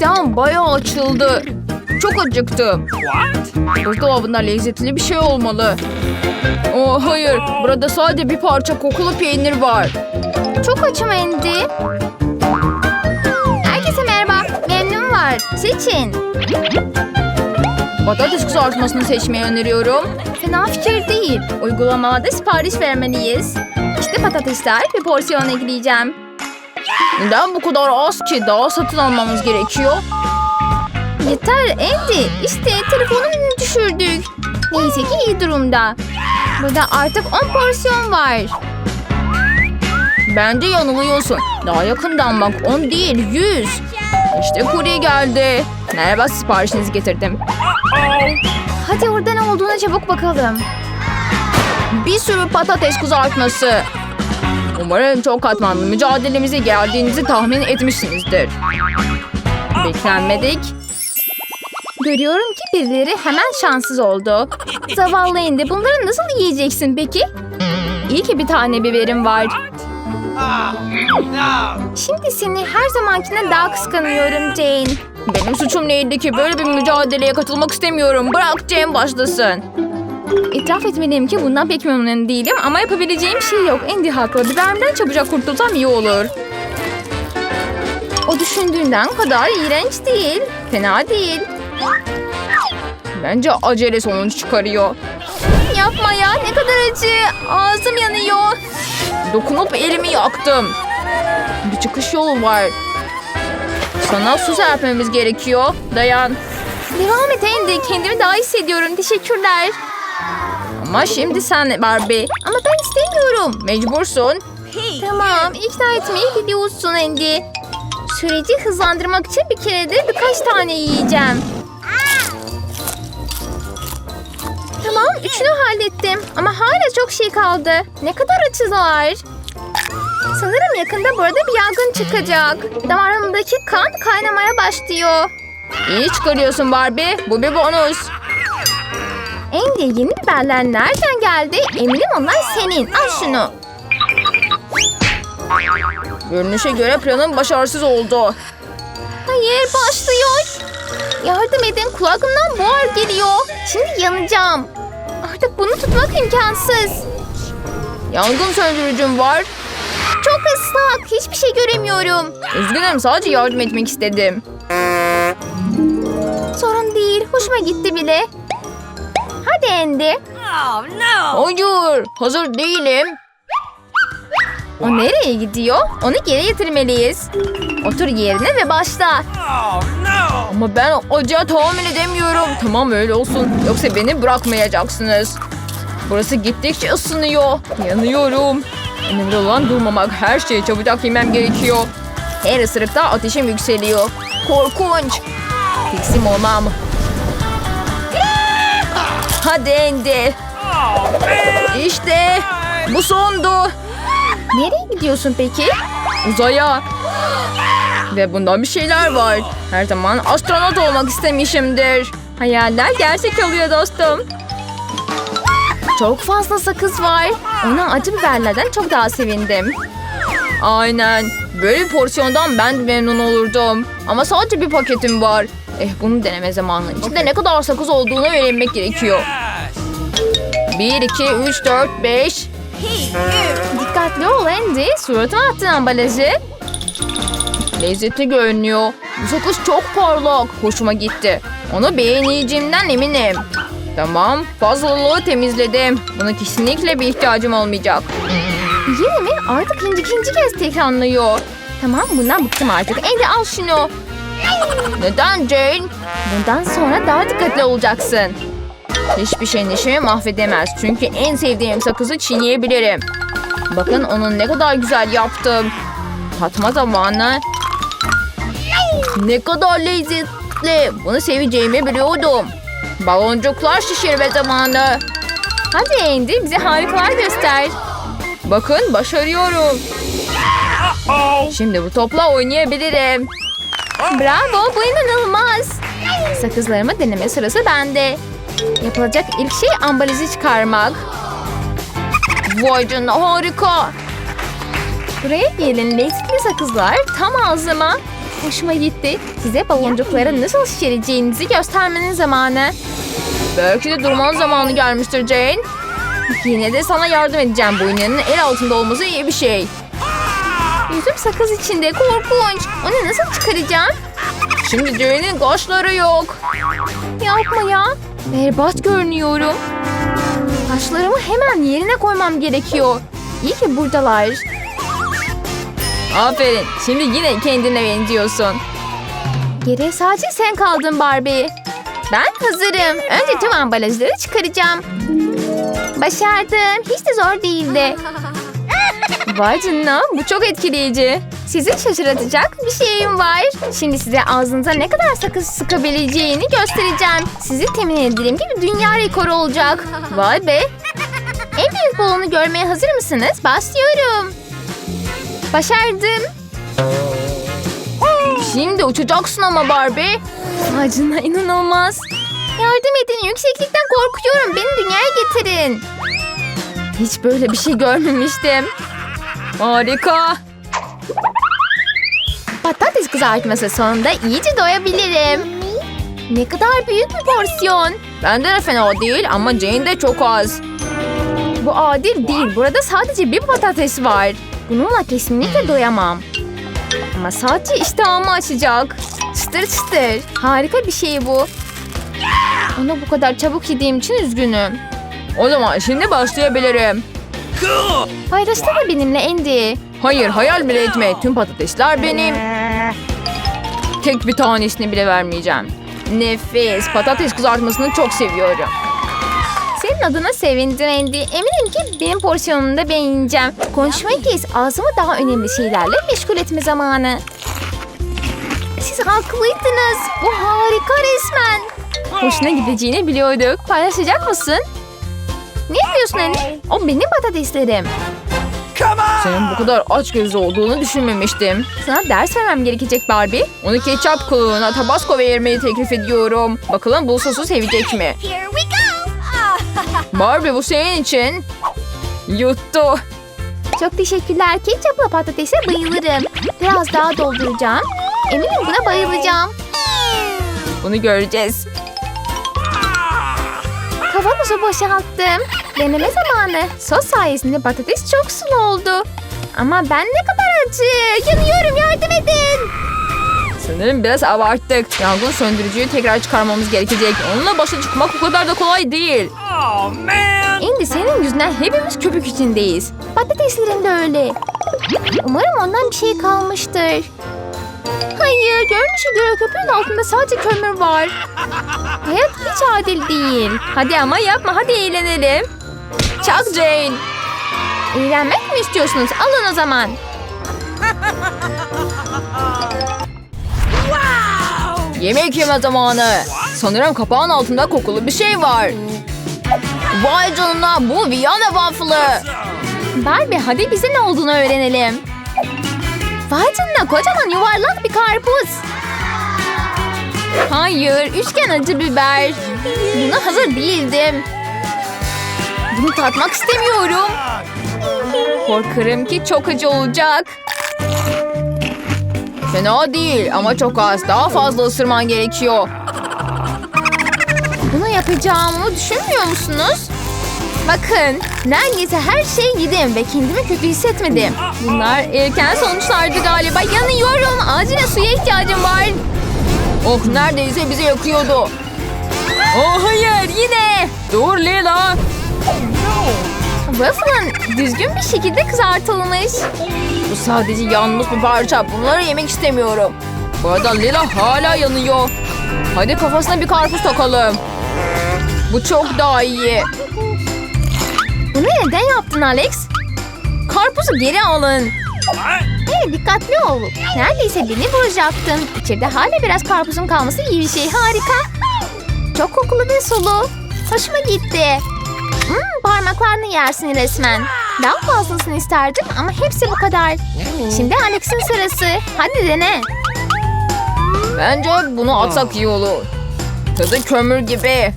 İştahım bayağı açıldı. Çok acıktım. Buzdolabında lezzetli bir şey olmalı. Oh hayır, burada sadece bir parça kokulu peynir var. Çok açım Andy. Herkese merhaba, memnun var. Seçin. Patates kızartmasını seçmeyi öneriyorum. Fena fikir değil. Uygulamada sipariş vermeliyiz. İşte patatesler bir porsiyon ekleyeceğim. Neden bu kadar az ki? Daha satın almamız gerekiyor. Yeter Andy. İşte telefonumu düşürdük. Neyse ki iyi durumda. Burada artık 10 porsiyon var. Bence yanılıyorsun. Daha yakından bak 10 değil 100. İşte kurye geldi. Merhaba siparişinizi getirdim. Hadi orada ne olduğuna çabuk bakalım. Bir sürü patates kızartması. Umarım çok katmanlı mücadelemize geldiğinizi tahmin etmişsinizdir. Beklenmedik. Görüyorum ki birileri hemen şanssız oldu. Zavallı Indi bunları nasıl yiyeceksin peki? İyi ki bir tane biberim var. Şimdi seni her zamankinden daha kıskanıyorum Jane. Benim suçum neydi ki böyle bir mücadeleye katılmak istemiyorum. Bırak Jane başlasın. İtiraf etmeliyim ki bundan pek memnun değilim ama yapabileceğim şey yok. Andy haklı. Biberimden çabucak kurtulsam iyi olur. O düşündüğünden kadar iğrenç değil. Fena değil. Bence acele sonuç çıkarıyor. Yapma ya ne kadar acı. Ağzım yanıyor. Dokunup elimi yaktım. Bir çıkış yolu var. Sana su serpmemiz gerekiyor. Dayan. Devam et Andy. Kendimi daha hissediyorum. Teşekkürler. Ama şimdi sen Barbie. Ama ben istemiyorum. Mecbursun. Tamam. ikna etmeyi biliyorsun Andy. Süreci hızlandırmak için bir kere de birkaç tane yiyeceğim. Tamam, üçünü hallettim. Ama hala çok şey kaldı. Ne kadar açılar. Sanırım yakında burada bir yangın çıkacak. Damarımdaki kan kaynamaya başlıyor. İyi çıkarıyorsun Barbie. Bu bir bonus. Andy yeni biberler nereden geldi? Eminim onlar senin. Al şunu. Görünüşe göre planın başarısız oldu. Hayır başlıyor. Yardım edin kulağımdan buhar geliyor. Şimdi yanacağım. Artık bunu tutmak imkansız. Yangın söndürücüm var. Çok ıslak. Hiçbir şey göremiyorum. Üzgünüm sadece yardım etmek istedim. Sorun değil. Hoşuma gitti bile. Hadi Andy. Oh no! Hayır. Hazır değilim. O nereye gidiyor? Onu geri getirmeliyiz. Otur yerine ve başla. Oh no! Ama ben acıya tahammül edemiyorum. Tamam öyle olsun. Yoksa beni bırakmayacaksınız. Burası gittikçe ısınıyor. Yanıyorum. Önemli olan durmamak. Her şeyi çabucak yemem gerekiyor. Her ısırıkta ateşim yükseliyor. Korkunç. Tiksim olmam. Hadi Andy. İşte bu sondu. Nereye gidiyorsun peki? Uzaya. Ve bunda bir şeyler var. Her zaman astronot olmak istemişimdir. Hayaller gerçek oluyor dostum. Çok fazla sakız var. Ona acı biberlerden çok daha sevindim. Aynen. Böyle bir porsiyondan ben memnun olurdum. Ama sadece bir paketim var. Eh bunu deneme zamanı. İçinde ne kadar sakız olduğunu öğrenmek gerekiyor. 1, 2, 3, 4, 5. Dikkatli ol Andy. Suratıma attın ambalajı. Lezzetli görünüyor. Bu sakız çok parlak. Hoşuma gitti. Onu beğeneceğimden eminim. Tamam. Fazlalığı temizledim. Buna kesinlikle bir ihtiyacım olmayacak. Yine mi? Artık ikinci, ikinci kez tekrarlıyor. Tamam bundan bıktım artık. Andy al şunu. Neden Jane? Bundan sonra daha dikkatli olacaksın. Hiçbir şey neşemi mahvedemez. Çünkü en sevdiğim sakızı çiğneyebilirim. Bakın onun ne kadar güzel yaptım. Tatma zamanı. Ne kadar lezzetli. Bunu seveceğimi biliyordum. Baloncuklar şişirme zamanı. Hadi Andy bize harikalar göster. Bakın başarıyorum. Şimdi bu topla oynayabilirim. Bravo bu inanılmaz. Sakızlarımı deneme sırası bende. Yapılacak ilk şey ambalajı çıkarmak. Vay canına harika. Buraya gelin lezzetli sakızlar tam ağzıma. Hoşuma gitti. Size baloncukları nasıl şişireceğinizi göstermenin zamanı. Belki de durmanın zamanı gelmiştir Jane. Yine de sana yardım edeceğim. Bu iğnenin el altında olması iyi bir şey. Yüzüm sakız içinde korkunç. Onu nasıl çıkaracağım? Şimdi Jane'in kaşları yok. Yapma ya. Berbat görünüyorum. Kaşlarımı hemen yerine koymam gerekiyor. İyi ki buradalar. Aferin. Şimdi yine kendine benziyorsun. Geriye sadece sen kaldın Barbie. Ben hazırım. Önce tüm ambalajları çıkaracağım. Başardım. Hiç de zor değildi. Vay canına bu çok etkileyici. Sizi şaşırtacak bir şeyim var. Şimdi size ağzınıza ne kadar sakız sıkabileceğini göstereceğim. Sizi temin ki bir dünya rekoru olacak. Vay be. En büyük balonu görmeye hazır mısınız? Başlıyorum. Başardım. Şimdi uçacaksın ama Barbie. Vay canına inanılmaz. Yardım edin yükseklikten korkuyorum. Beni dünyaya getirin. Hiç böyle bir şey görmemiştim. Harika. Patates kızartması sonunda iyice doyabilirim. Ne kadar büyük bir porsiyon. Bende de fena değil ama Jane de çok az. Bu adil değil. Burada sadece bir patates var. Bununla kesinlikle doyamam. Ama sadece iştahımı açacak. Çıtır çıtır. Harika bir şey bu. Onu bu kadar çabuk yediğim için üzgünüm. O zaman şimdi başlayabilirim. Paylaşsana benimle Andy. Hayır hayal bile etme. Tüm patatesler benim. Tek bir tanesini bile vermeyeceğim. Nefis. Patates kızartmasını çok seviyorum. Senin adına sevindim Andy. Eminim ki benim porsiyonumu da beğeneceğim. Konuşmayı kes. Ağzımı daha önemli şeylerle meşgul etme zamanı. Siz haklıydınız. Bu harika resmen. Hoşuna gideceğini biliyorduk. Paylaşacak mısın? Ne yapıyorsun Andy? O benim patateslerim. Senin bu kadar aç gözlü olduğunu düşünmemiştim. Sana ders vermem gerekecek Barbie. Onu ketçap kılığına tabasco vermeyi teklif ediyorum. Bakalım bu sosu sevecek mi? Here we go! Barbie bu senin için. Yuttu. Çok teşekkürler. Ketçapla patatese bayılırım. Biraz daha dolduracağım. Eminim buna bayılacağım. Bunu göreceğiz. Kavanozu boşalttım. Deneme zamanı. Sos sayesinde patates çok sulu oldu. Ama ben ne kadar acı. Yanıyorum yardım edin. Sanırım biraz abarttık. Yangın söndürücüyü tekrar çıkarmamız gerekecek. Onunla başa çıkmak o kadar da kolay değil. Oh man. Şimdi senin yüzünden hepimiz köpük içindeyiz. Patateslerin de öyle. Umarım ondan bir şey kalmıştır. Hayır, görünüşe göre köpüğün altında sadece kömür var. Hayat hiç adil değil. Hadi ama yapma, hadi eğlenelim. Çak Jane. Eğlenmek mi istiyorsunuz? Alın o zaman. Yemek yeme zamanı. Sanırım kapağın altında kokulu bir şey var. Vay canına bu Viyana waffle'ı. Barbie hadi bize ne olduğunu öğrenelim. Vay canına kocaman yuvarlak bir karpuz. Hayır üçgen acı biber. Buna hazır değildim. Bunu tatmak istemiyorum. Korkarım ki çok acı olacak. Fena değil ama çok az. Daha fazla ısırman gerekiyor. Bunu yapacağımı düşünmüyor musunuz? Bakın neredeyse her şeyi yedim ve kendimi kötü hissetmedim. Bunlar erken sonuçlardı galiba. Yanıyorum. Acilen suya ihtiyacım var. Oh neredeyse bizi yakıyordu. Oh hayır yine. Dur Lila. Waffle'ın düzgün bir şekilde kızartılmış. Bu sadece yanmış bir parça. Bunları yemek istemiyorum. Bu arada Lila hala yanıyor. Hadi kafasına bir karpuz takalım. Bu çok daha iyi. Bunu neden yaptın Alex? Karpuzu geri alın. Hey dikkatli ol. Neredeyse beni vuracaktın. İçeride hala biraz karpuzun kalması iyi bir şey. Harika. Çok kokulu ve sulu. Hoşuma gitti. Hmm, parmaklarını yersin resmen. Daha fazlasını isterdim ama hepsi bu kadar. Şimdi Alex'in sırası. Hadi dene. Bence bunu atsak iyi olur. Tadı kömür gibi.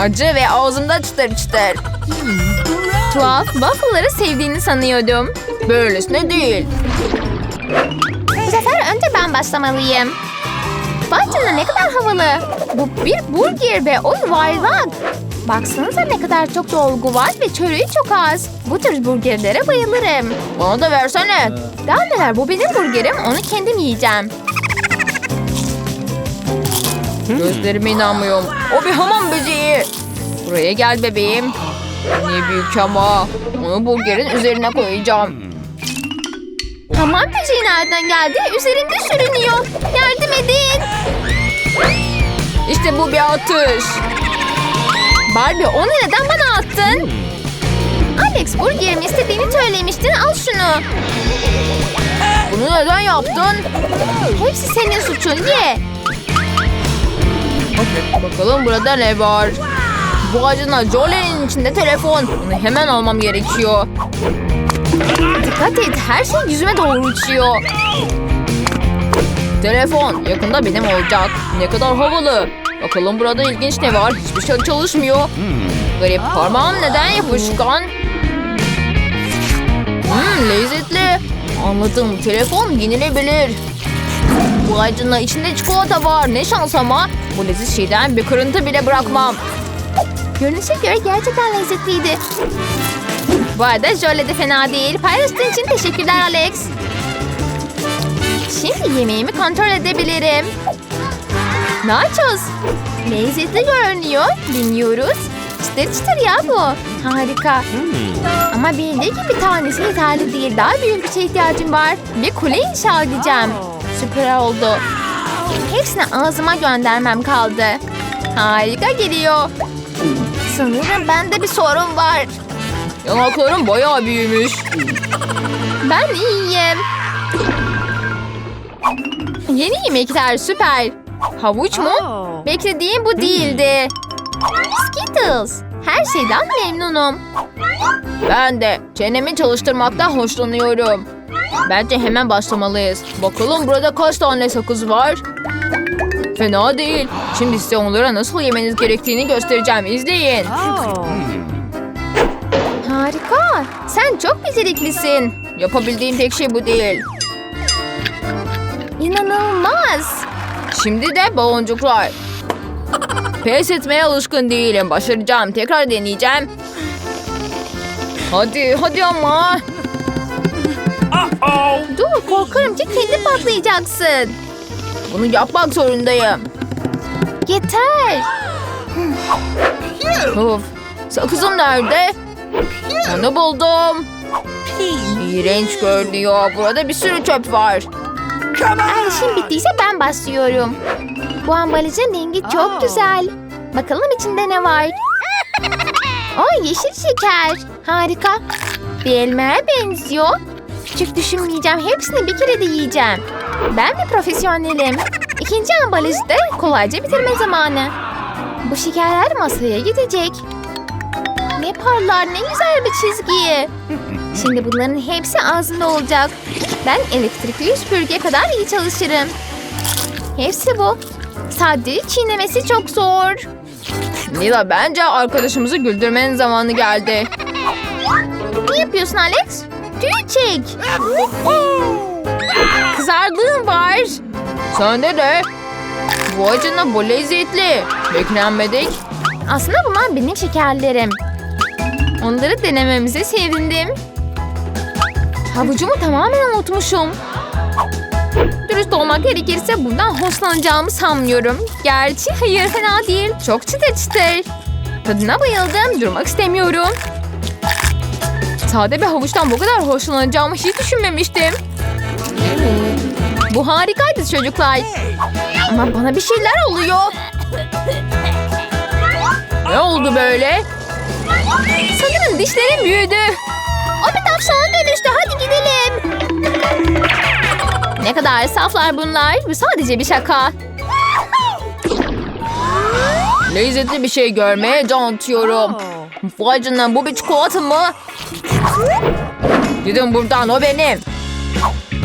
Acı ve ağzımda çıtır çıtır. Tuhaf, waffle'ları sevdiğini sanıyordum. Böylesine değil. Bu sefer önce ben başlamalıyım. Vay ne kadar havalı. Bu bir burger ve o yuvarlak. Baksanıza ne kadar çok dolgu var ve çörüğü çok az. Bu tür burgerlere bayılırım. Bana da versene. Daha neler bu benim burgerim onu kendim yiyeceğim. Gözlerime inanmıyorum. O bir hamam böceği. Buraya gel bebeğim. Ne büyük ama. Onu burgerin üzerine koyacağım. Hamam böceği nereden geldi? Üzerinde sürünüyor. Yardım edin. İşte bu bir atış. Barbie onu neden bana attın? Alex burgerimi istediğini söylemiştin. Al şunu. Bunu neden yaptın? Hepsi senin suçun. Ye. Bakalım burada ne var? Bu acına Jole'nin içinde telefon. Bunu hemen almam gerekiyor. Dikkat et her şey yüzüme doğru uçuyor. Telefon yakında benim olacak. Ne kadar havalı. Bakalım burada ilginç ne var? Hiçbir şey çalışmıyor. Garip parmağım neden yapışkan? Hmm, lezzetli. Anladım. Telefon yenilebilir. Bu acına içinde çikolata var. Ne şans ama. Bu leziz şeyden bir kırıntı bile bırakmam. Görünüşe göre gerçekten lezzetliydi. Bu arada Jolle de fena değil. Paylaştığın için teşekkürler Alex. Şimdi yemeğimi kontrol edebilirim. Nachos. Lezzetli görünüyor. Dinliyoruz. Çıtır çıtır ya bu. Harika. Ama bildiği gibi tanesi yeterli değil. Daha büyük bir şeye ihtiyacım var. Bir kule inşa edeceğim. Süper oldu. Hepsini ağzıma göndermem kaldı. Harika geliyor. Sanırım bende bir sorun var. Yanaklarım bayağı büyümüş. Ben iyiyim. Yeni yemekler süper. Havuç mu? Beklediğim bu değildi. Skittles. Her şeyden memnunum. Ben de çenemi çalıştırmaktan hoşlanıyorum. Bence hemen başlamalıyız. Bakalım burada kaç tane sakız var? Fena değil. Şimdi size onlara nasıl yemeniz gerektiğini göstereceğim. İzleyin. Harika. Sen çok beceriklisin. Yapabildiğim tek şey bu değil. İnanılmaz. Şimdi de baloncuklar. Pes etmeye alışkın değilim. Başaracağım. Tekrar deneyeceğim. Hadi, hadi ama. Dur, korkarım ki kendi patlayacaksın. Bunu yapmak zorundayım. Yeter. of, sakızım nerede? Onu buldum. İğrenç görünüyor. Burada bir sürü çöp var. Come on. işim bittiyse ben başlıyorum. Bu ambalajın rengi çok güzel. Bakalım içinde ne var? O yeşil şeker. Harika. Bir elmaya benziyor. Küçük düşünmeyeceğim. Hepsini bir kere de yiyeceğim. Ben bir profesyonelim. İkinci ambalajı da kolayca bitirme zamanı. Bu şekerler masaya gidecek. Ne parlar ne güzel bir çizgi. Şimdi bunların hepsi ağzında olacak. Ben elektrikli süpürge kadar iyi çalışırım. Hepsi bu. Sadece çiğnemesi çok zor. Nila bence arkadaşımızı güldürmenin zamanı geldi. Ne yapıyorsun Alex? Tüy çek. Kızardığın var. Sende de. Bu acına bu lezzetli. Beklenmedik. Aslında bunlar benim şekerlerim. Onları denememize sevindim. Havucumu tamamen unutmuşum. Dürüst olmak gerekirse bundan hoşlanacağımı sanmıyorum. Gerçi hayır fena değil. Çok çıtır çıtır. Tadına bayıldım. Durmak istemiyorum. Sade bir havuçtan bu kadar hoşlanacağımı hiç düşünmemiştim. Bu harikaydı çocuklar. Ama bana bir şeyler oluyor. Ne oldu böyle? Sanırım dişlerim büyüdü. Dönüştü. Hadi gidelim. Ne kadar saflar bunlar. Bu sadece bir şaka. Lezzetli bir şey görmeye can atıyorum. Vay canına bu bir çikolata mı? Gidin buradan o benim.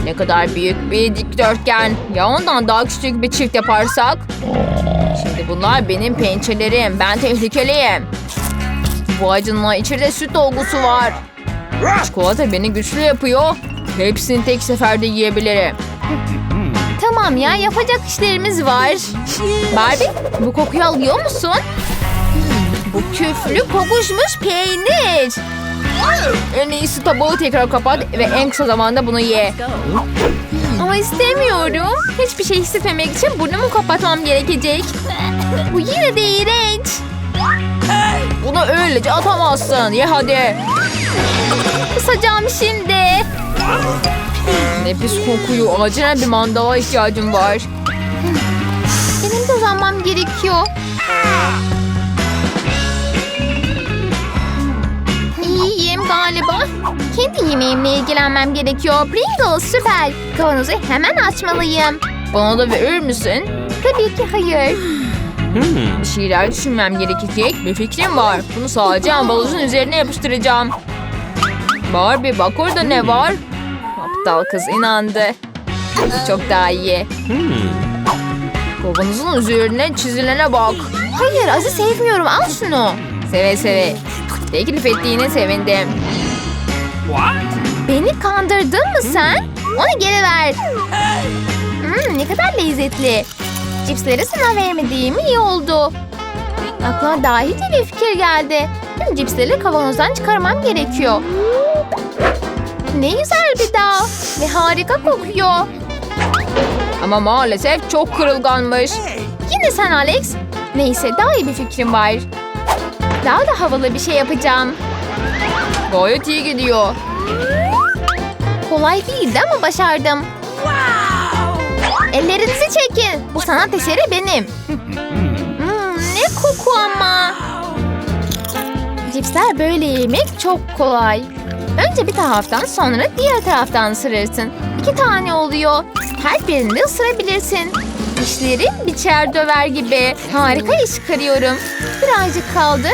Ne kadar büyük bir dikdörtgen. Ya ondan daha küçük bir çift yaparsak? Şimdi bunlar benim pençelerim. Ben tehlikeliyim. Bu acınla içeride süt dolgusu var. Çikolata beni güçlü yapıyor. Hepsini tek seferde yiyebilirim. Tamam ya yapacak işlerimiz var. Barbie bu kokuyu alıyor musun? Bu küflü kokuşmuş peynir. En iyisi tabağı tekrar kapat ve en kısa zamanda bunu ye. Ama istemiyorum. Hiçbir şey hissetmemek için burnumu kapatmam gerekecek. Bu yine de iğrenç. Bunu öylece atamazsın. Ye hadi. Kusacağım şimdi. Ne pis kokuyor. Acilen bir mandala ihtiyacım var. Benim de uzanmam gerekiyor. İyiyim galiba. Kendi yemeğimle ilgilenmem gerekiyor. Pringles süper. Kavanozu hemen açmalıyım. Bana da verir misin? Tabii ki hayır. Bir şeyler düşünmem gerekecek. Bir fikrim var. Bunu sadece ambalajın üzerine yapıştıracağım. Barbie bak orada ne var? Aptal kız inandı. Bu çok daha iyi. Kavanozun üzerine çizilene bak. Hayır Azı sevmiyorum al şunu. Seve seve. Teklif ettiğine sevindim. Beni kandırdın mı sen? Onu geri ver. Hmm, ne kadar lezzetli. Cipsleri sana vermediğim iyi oldu. Aklıma dahice bir fikir geldi. Tüm cipsleri kavanozdan çıkarmam gerekiyor. Ne güzel bir dağ ve harika kokuyor. Ama maalesef çok kırılganmış. Yine sen Alex. Neyse daha iyi bir fikrim var. Daha da havalı bir şey yapacağım. Gayet iyi gidiyor. Kolay değildi ama başardım. Ellerinizi çekin. Bu sanat eseri benim. Hmm, ne koku ama. Cipsler böyle yemek çok kolay. Önce bir taraftan sonra diğer taraftan ısırırsın. İki tane oluyor. Her birini ısırabilirsin. Dişlerim biçer döver gibi. Harika iş çıkarıyorum. Birazcık kaldı.